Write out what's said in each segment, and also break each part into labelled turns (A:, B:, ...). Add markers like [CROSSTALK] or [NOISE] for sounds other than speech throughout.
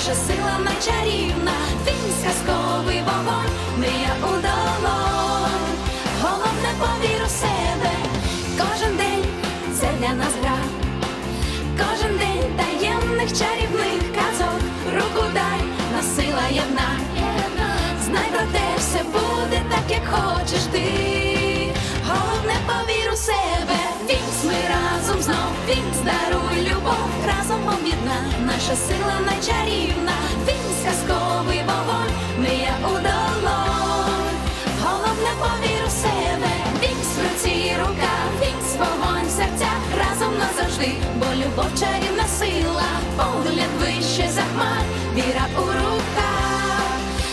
A: наша сила найчарівна, він сказковий вогонь, мрія у долонь. Головне повір у себе, кожен день це для нас гра. Кожен день таємних чарівних казок, руку дай, нас сила єдна. Знай про те, все буде так, як хочеш ти. Головне повір у себе, разом знов, Вінкс, даруй любов, разом об'єдна, наша сила найчарівна, Вінкс, казковий вогонь, мрія у долонь. Головне повір у себе, Вінкс в руці рука, Вінкс вогонь в серцях, разом назавжди, бо любов чарівна сила, погляд вище за хмар, віра у руках,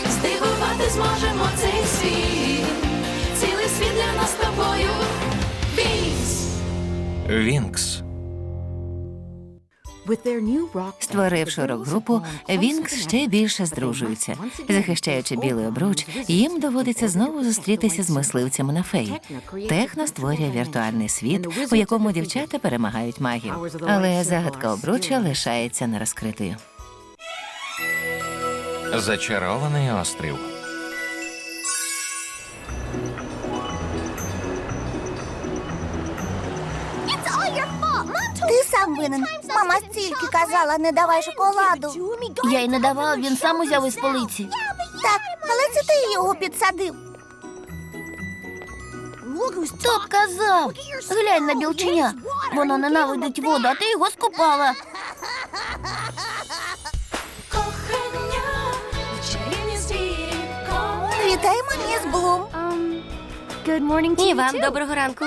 A: здивувати зможемо цей світ, Вінкс.
B: Створивши рок-групу, Вінкс ще більше здружуються. Захищаючи білий обруч, їм доводиться знову зустрітися з мисливцями на фей. Техно створює віртуальний світ, у якому дівчата перемагають магів. Але загадка обруча лишається нерозкритою.
C: Зачарований острів.
D: Ти сам винен. Мама стільки казала, не давай шоколаду.
E: Я й не давав, він сам узяв із полиці.
D: Так, але це ти його підсадив.
E: Хто б казав? Глянь на білченя. Воно ненавидить воду, а ти його скупала.
A: Кохання, чарівні звірі, коли
D: Вітаємо, міс Блум.
F: І вам доброго ранку.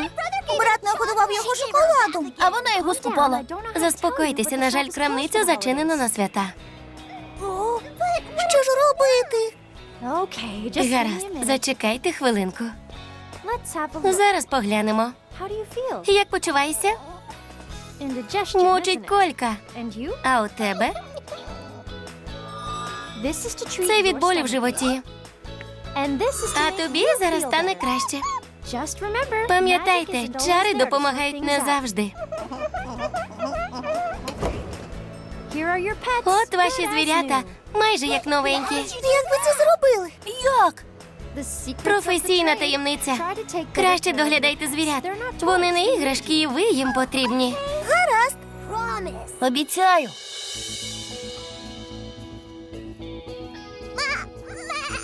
D: Брат нагодував його шоколадом.
E: А вона його скупала.
F: Заспокойтеся, на жаль, крамниця зачинена на свята.
D: Що ж робити?
F: Гаразд, зачекайте хвилинку. Зараз поглянемо. Як почуваєшся? Мучить колька. А у тебе? Це від болю в животі. А тобі зараз стане краще. Пам'ятайте, чари допомагають не завжди. От ваші звірята, майже як новенькі.
D: Як ви це зробили?
E: Як?
F: Професійна таємниця. Краще доглядайте звірят. Вони не іграшки, і ви їм потрібні.
D: Гаразд.
E: Обіцяю.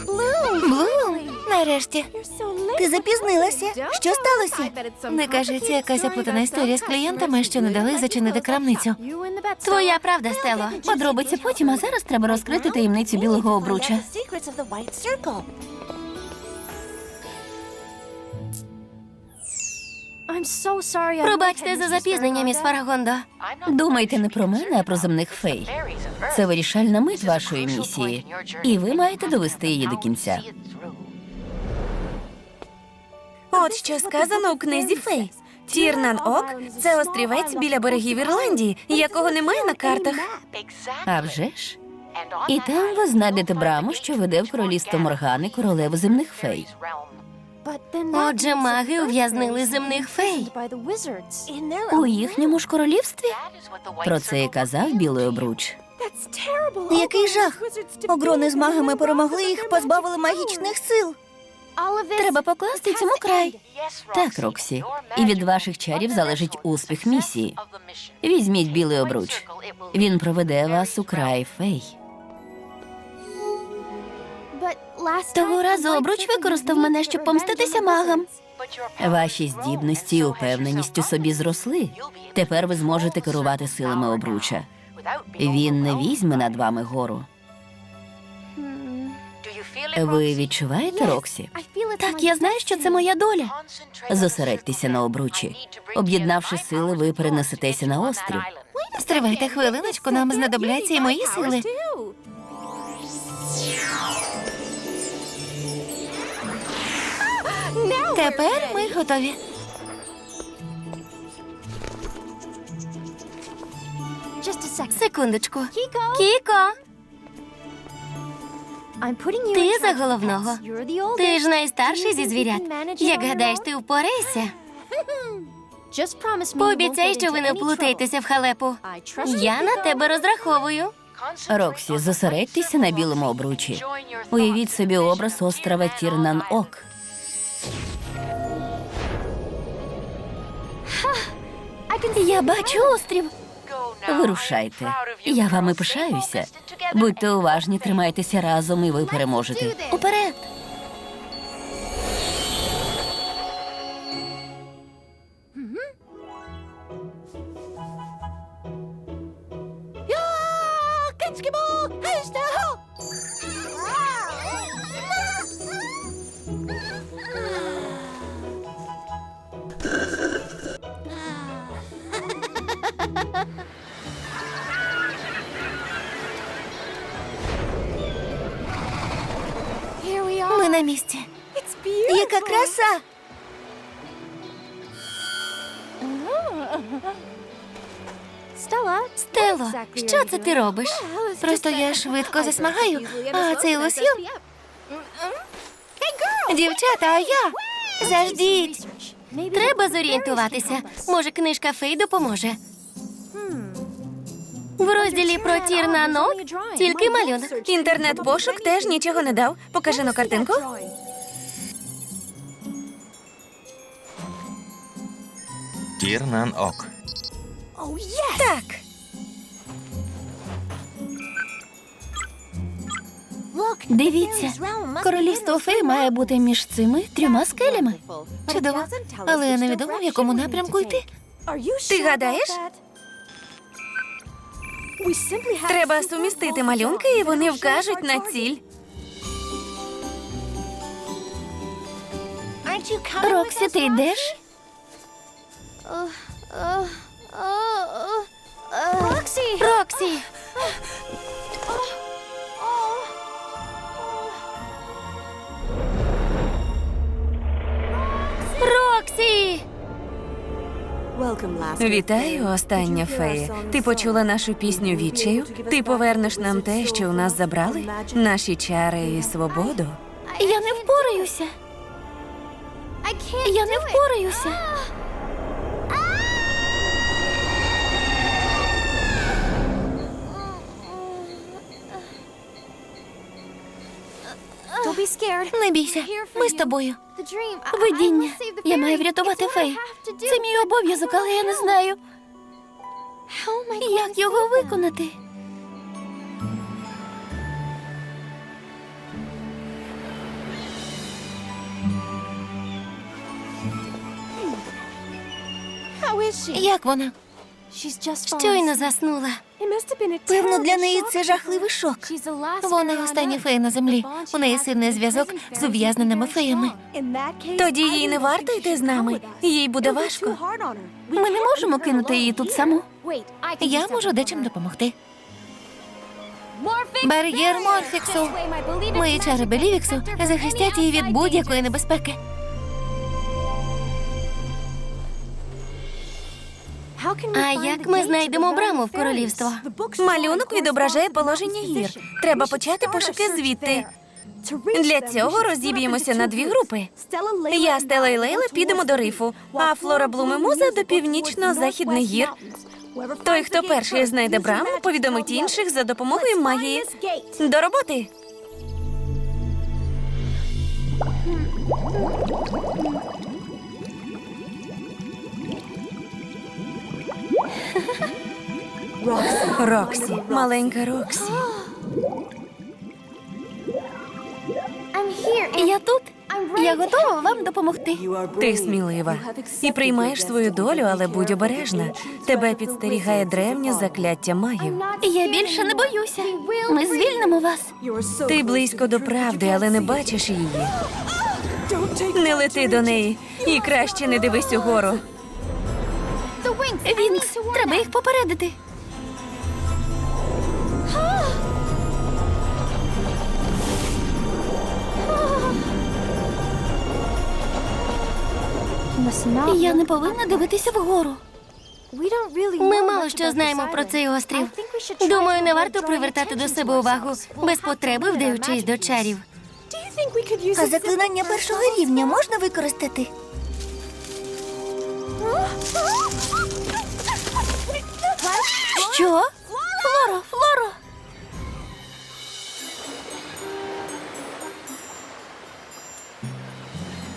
B: Блум, нарешті.
D: Ти запізнилася. Що сталося?
B: Не кажи, це якась оплутана історія з клієнтами, що не дали зачинити крамницю.
F: Твоя правда, Стело.
E: Подробиці потім, а зараз треба розкрити таємницю білого обруча.
F: Пробачте за запізнення, міс Фарагондо.
E: Думайте не про мене, а про земних фей. Це вирішальна мить вашої місії, і ви маєте довести її до кінця.
G: От що сказано у книзі Фей. Тірнан Ок це острівець біля берегів Ірландії, якого немає на картах.
E: А вже ж? І там ви знайдете браму, що веде в королівство Моргани, королеву земних фей.
F: Отже, маги ув'язнили земних фей.
E: У їхньому ж королівстві? Про це і казав білий обруч.
D: Який жах. Огрони з магами перемогли їх, позбавили магічних сил.
E: Треба покласти цьому край. Так, Роксі. І від ваших чарів залежить успіх місії. Візьміть білий обруч. Він проведе вас у край фей. Того разу обруч використав мене, щоб помститися магам. Ваші здібності і упевненість у собі зросли. Тепер ви зможете керувати силами обруча. Він не візьме над вами гору. Ви відчуваєте, Роксі? Так, я знаю, що це моя доля. Зосередьтеся на обручі. Об'єднавши сили, ви перенесетеся на острів.
B: Стривайте хвилиночку, нам знадобляться і мої сили. Тепер ми готові.
F: Секундочку. Кіко, ти за головного. Ти ж найстарший зі звірят. Як гадаєш, ти впорайся? [LAUGHS] Пообіцяй, що ви не вплутаєтеся в халепу. Я на тебе розраховую.
E: Роксі, зосередьтеся на білому обручі. Уявіть собі образ острова Тірнан Ок. Я бачу острів. Вирушайте. Я вами пишаюся. Будьте уважні, тримайтеся разом, і ви переможете. Уперед!
F: Ми на місці.
D: Яка краса!
F: Стело, що це ти робиш?
B: Просто я швидко засмагаю, а цей лосьйон... Дівчата, а я? Заждіть.
F: Треба зорієнтуватися. Може, книжка Фей допоможе. В розділі про тір на ног тільки малюнок.
G: Інтернет-пошук теж нічого не дав. Покажи на картинку.
C: Тірнан Ок.
G: Так.
E: Дивіться, королівство фей має бути між цими трьома скелями.
B: Чудово. Але невідомо, в якому напрямку йти.
G: Ти гадаєш? Треба сумістити малюнки, і вони вкажуть на ціль.
E: Роксі, ти йдеш?
F: Роксі! Роксі!
G: Вітаю, остання фея. Ти почула нашу пісню відчаю? Ти повернеш нам те, що у нас забрали? Наші чари і свободу.
E: Я не впораюся. Я не впораюся.
B: Не бійся, ми з тобою.
E: Видіння. Я маю врятувати фей. Це мій обов'язок, але я не знаю, як його виконати.
B: Як вона?
F: Щойно заснула.
D: Певно, для неї це жахливий шок.
B: Вона остання фея на землі. У неї сильний зв'язок з ув'язненими феями.
G: Тоді їй не варто йти з нами. Їй буде важко.
E: Ми не можемо кинути її тут саму.
B: Я можу дечим допомогти. Бар'єр Морфіксу. Мої чари Белівіксу захистять її від будь-якої небезпеки.
F: А як ми знайдемо браму в королівство?
G: Малюнок відображає положення гір. Треба почати пошуки звідти. Для цього розіб'ємося на дві групи. Я, Стела і Лейла підемо до рифу, а Флора Блум і Муза до північно-західних гір. Той, хто перший знайде браму, повідомить інших за допомогою магії. До роботи. Роксі, маленька Роксі.
E: Я тут. Я готова вам допомогти.
G: Ти смілива і приймаєш свою долю, але будь обережна. Тебе підстерігає древнє закляття магів.
E: Я більше не боюся. Ми звільнимо вас.
G: Ти близько до правди, але не бачиш її. Не лети до неї і краще не дивись угору.
E: Вінкс, треба їх попередити. Я не повинна дивитися вгору.
F: Ми мало що знаємо про цей острів. Думаю, не варто привертати до себе увагу без потреби, вдаючись до чарів.
D: А заклинання першого рівня можна використати?
E: Що? Флора, Флора.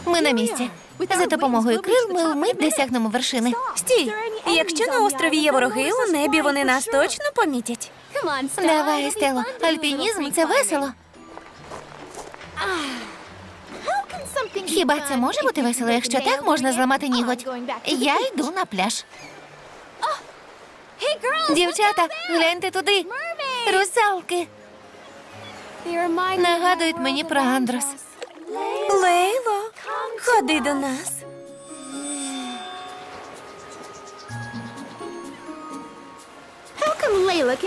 B: Ми на місці. За допомогою крил ми вмить досягнемо вершини.
G: Стій! Якщо на острові є вороги, у небі вони нас точно помітять.
B: Давай, Естело, альпінізм це весело. Хіба це може бути весело? Якщо так можна зламати ніготь? Я йду на пляж. Дівчата, гляньте туди. Русалки нагадують мені про Андрос.
G: Лейло, ходи до нас.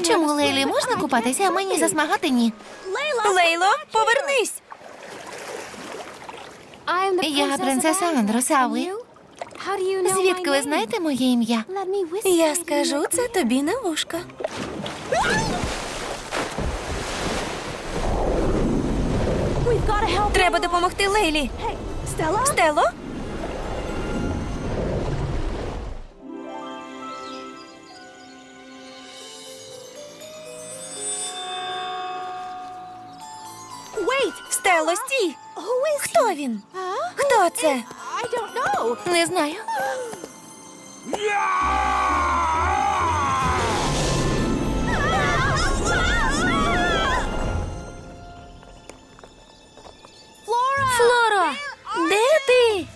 B: Чому Лейлі можна купатися, а мені засмагати ні?
G: Лейло, повернись.
B: Я принцеса Андрос, а ви? Звідки ви знаєте моє ім'я?
G: Я скажу це тобі на вушко. Треба допомогти Лейлі. Стело? Стело, стій! Хто він? Хто це?
B: Не знаю.
E: Флоро! Де ти?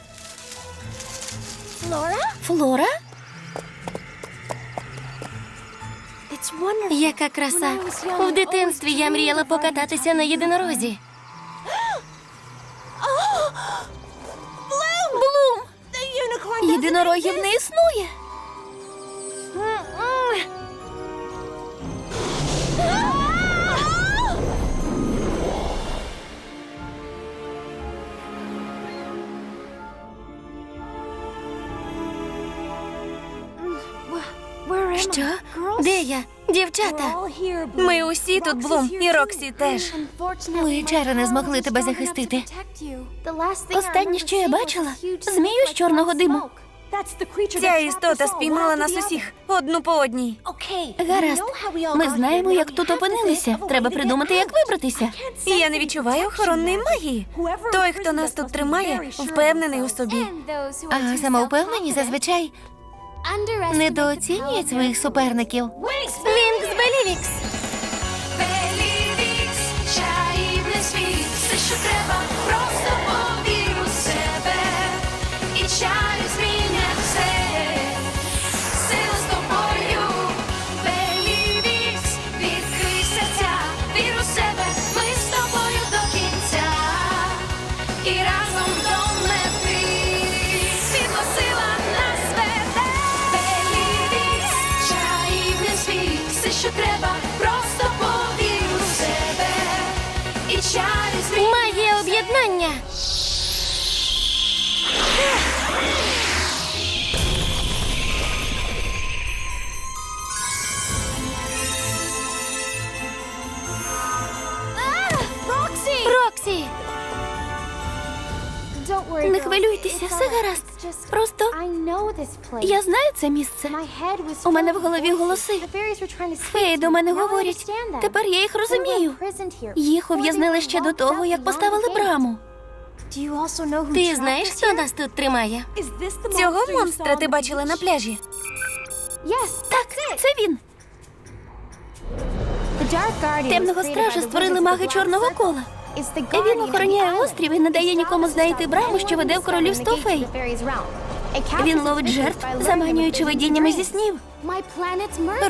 E: Флора?
F: Яка краса! В дитинстві я мріяла покататися на єдинорозі.
E: Єдинорогів не існує.
F: Що? Де я? Дівчата?
G: Ми усі тут, Блум, і Роксі теж.
B: Мої чари не змогли тебе захистити.
E: Останнє, що я бачила, змію з чорного диму.
G: Ця істота спіймала нас усіх одну по одній.
E: Гаразд. Ми знаємо, як тут опинилися. Треба придумати, як вибратися.
G: Я не відчуваю охоронної магії. Той, хто нас тут тримає, впевнений у собі.
B: А самовпевнені зазвичай недооцінюють своїх суперників.
F: Вінкс Белівікс!
A: Белівікс,
F: Магія
E: Не хвилюйтеся, все гаразд. Просто я знаю це місце. У мене в голові голоси. Феї до мене говорять. Тепер я їх розумію. Їх ув'язнили ще до того, як поставили браму.
F: Ти знаєш, хто нас тут тримає?
G: Цього монстра ти бачила на пляжі.
E: Так, це він. Темного стража створили маги чорного кола. Він охороняє острів і не дає нікому знайти браму, що веде в королівство фей. Він ловить жертв, заманюючи видіннями зі снів.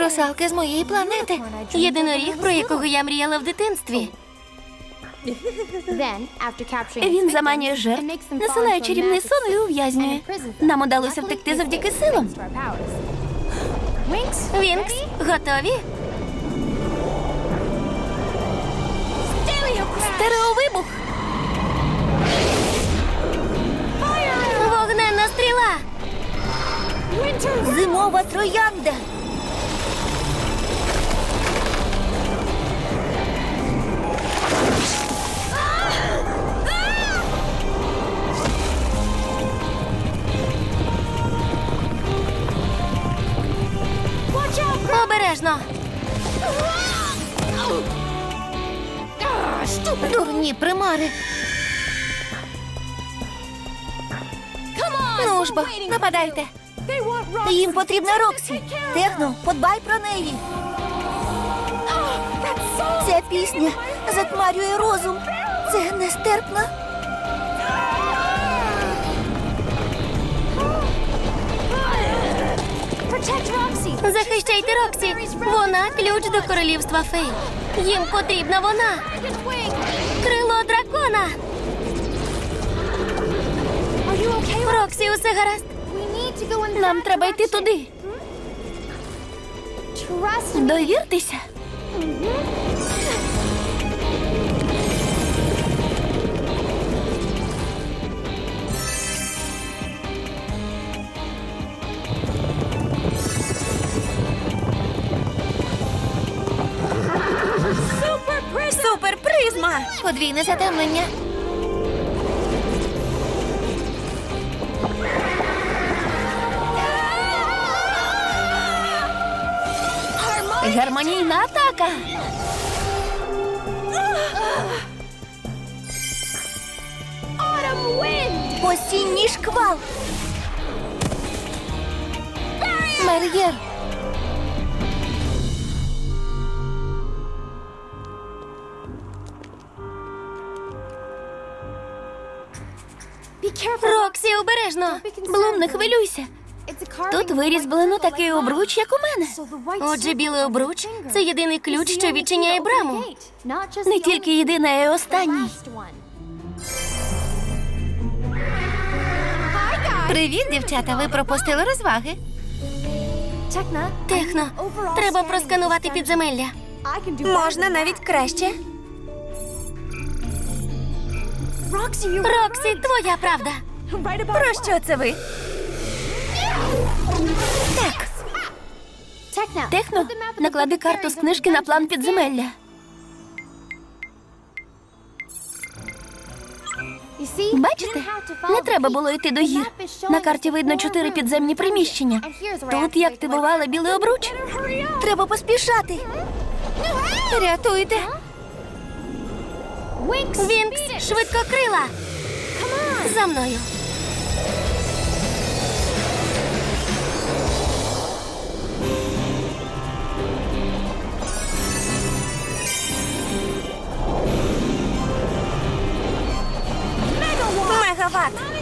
B: Русалки з моєї планети.
F: Єдиноріг, про якого я мріяла в дитинстві.
E: Він заманює жертв, насилає чарівний сон і ув'язнює. Нам удалося втекти завдяки силам.
F: Вінкс, готові?
E: Стереовибух!
F: Вогненна стріла!
D: Зимова троянда.
F: Обережно!
B: Дурні примари. Ну ж бо, нападайте.
D: Їм потрібна Роксі. Техно, подбай про неї. Ця пісня затмарює розум. Це нестерпно.
F: Захищайте Роксі. Вона ключ до королівства фей. Їм потрібна вона. Крило дракона. Роксі, усе гаразд.
E: Нам треба йти туди. Довіртеся.
B: Подвійне затемнення.
E: Гармонійна атака.
D: Осінній шквал.
B: Мер'єр.
F: Роксі, обережно.
E: Блум, не хвилюйся. Тут вирізблено такий обруч, як у мене.
F: Отже, білий обруч це єдиний ключ, що відчиняє браму.
E: Не тільки єдине, а й останній.
B: Привіт, дівчата. Ви пропустили розваги.
F: Техно, треба просканувати підземелля.
G: Можна навіть краще.
F: Роксі, твоя правда.
G: Про що це ви?
E: Техно, наклади карту з книжки на план підземелля. Бачите? Не треба було йти до гір. На карті видно чотири підземні приміщення. Тут як ти бувала білий обруч.
D: Треба поспішати.
B: Рятуйте.
F: Вінкс, швидко крила. За мною.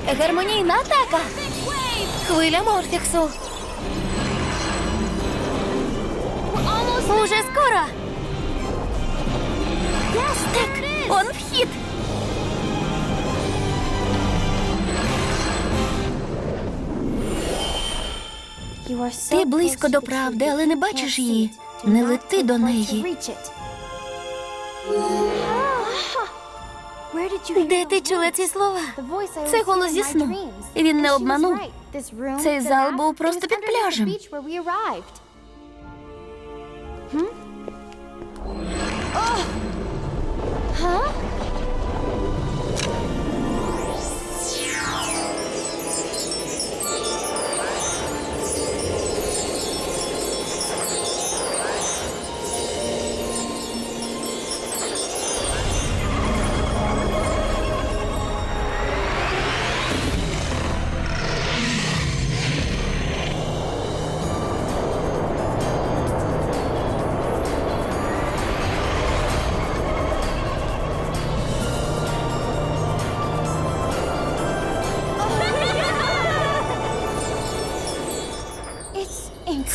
E: Гармонійна атака.
B: Хвиля Морфіксу.
F: Уже скоро.
E: Он вхід. Ти близько до правди, але не бачиш її. Не лети до неї.
F: Де ти чула ці слова?
E: Це голос зі сну. Він не обманув. Цей зал був просто під пляжем.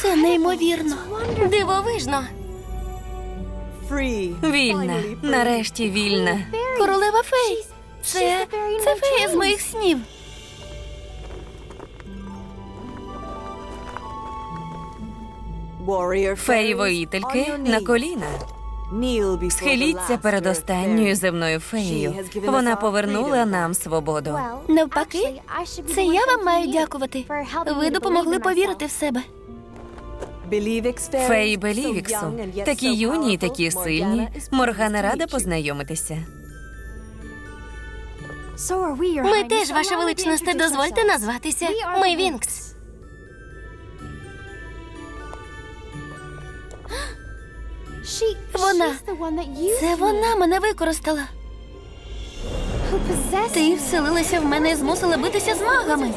E: Це неймовірно.
F: Дивовижно.
G: Вільна. Нарешті вільна.
E: Королева фей. Це, це фея з моїх снів.
G: Феї воїтельки на коліна. Схиліться перед останньою земною феєю. Вона повернула нам свободу.
E: Навпаки, це я вам маю дякувати. Ви допомогли повірити в себе.
G: Феї Белівіксу. Такі юні і такі сильні. Моргана рада познайомитися.
F: Ми теж, ваша величність, дозвольте назватися. Ми Вінкс.
E: Вона. Це вона мене використала. Ти вселилася в мене і змусила битися з магами.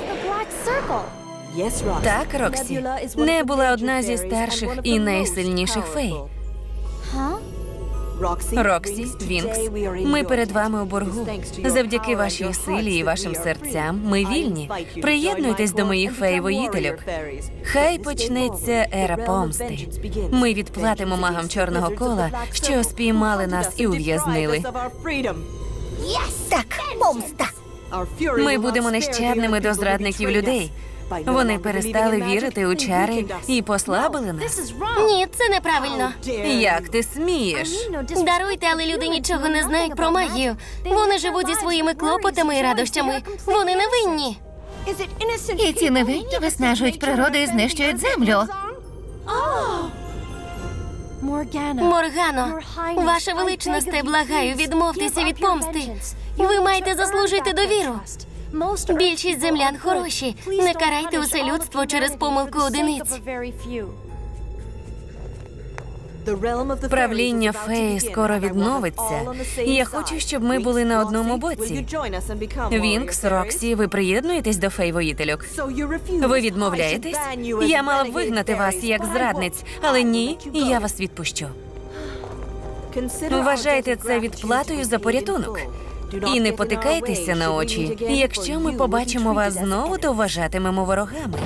G: Так, Роксі. Не була одна зі старших і найсильніших фей. Роксі, Вінкс, ми перед вами у боргу. Завдяки вашій силі і вашим серцям ми вільні. Приєднуйтесь до моїх фей-воїтельок. Хай почнеться ера помсти. Ми відплатимо магам чорного кола, що спіймали нас і ув'язнили.
D: Так, помста.
G: Ми будемо нещадними до зрадників людей. Вони перестали вірити у чари і послабили нас.
F: Ні, це неправильно.
G: Як ти смієш?
F: Даруйте, але люди нічого не знають про магію. Вони живуть зі своїми клопотами і радощами. Вони не винні.
B: І ці невинні виснажують природу і знищують землю.
F: Моргано, ваша величність, благаю, відмовтеся від помсти. Ви маєте заслужити довіру. Більшість землян хороші. Не карайте усе людство через помилку одиниць.
G: Правління феї скоро відновиться. Я хочу, щоб ми були на одному боці. Вінкс, Роксі, ви приєднуєтесь до фей-воїтельок? Ви відмовляєтесь? Я мала б вигнати вас як зрадниць, але ні, я вас відпущу. Вважайте це відплатою за порятунок. І не потикайтеся на очі. Якщо ми побачимо вас знову, то вважатимемо ворогами.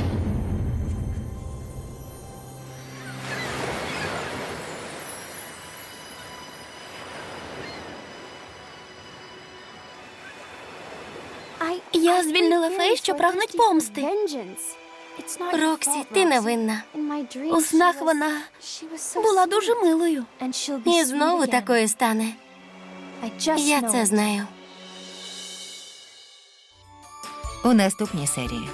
F: Я звільнила фей, що прагнуть помсти. Роксі, ти невинна.
E: У снах вона була дуже милою.
F: І знову такою стане. Я це знаю.
B: У наступній серії.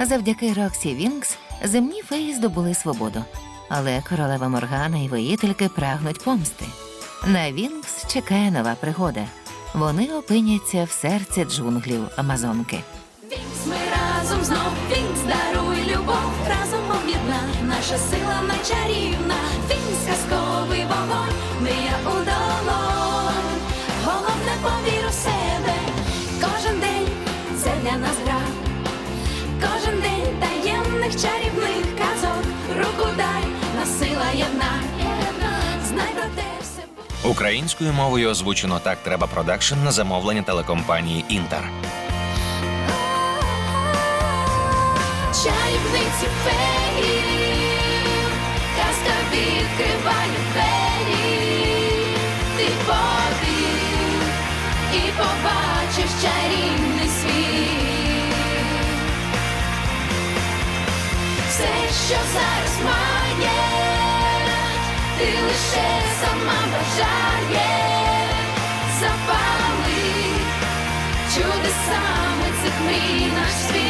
B: Завдяки Роксі Вінкс земні феї здобули свободу. Але королева Моргана і воїтельки прагнуть помсти. На Вінкс чекає нова пригода. Вони опиняться в серці джунглів Амазонки.
A: Вінкс, ми разом знов, Вінкс, даруй любов, разом об'єдна, наша сила найчарівна, Вінкс, казковий вогонь, мрія у долонь,
C: Українською мовою озвучено так треба продакшн на замовлення телекомпанії Інтер.
A: Чарівниці феї, казка відкриває двері, ти повір і побачиш чарівний світ. Все, що зараз має, ти лише сама бажає запали чудесами цих мрій наш світ.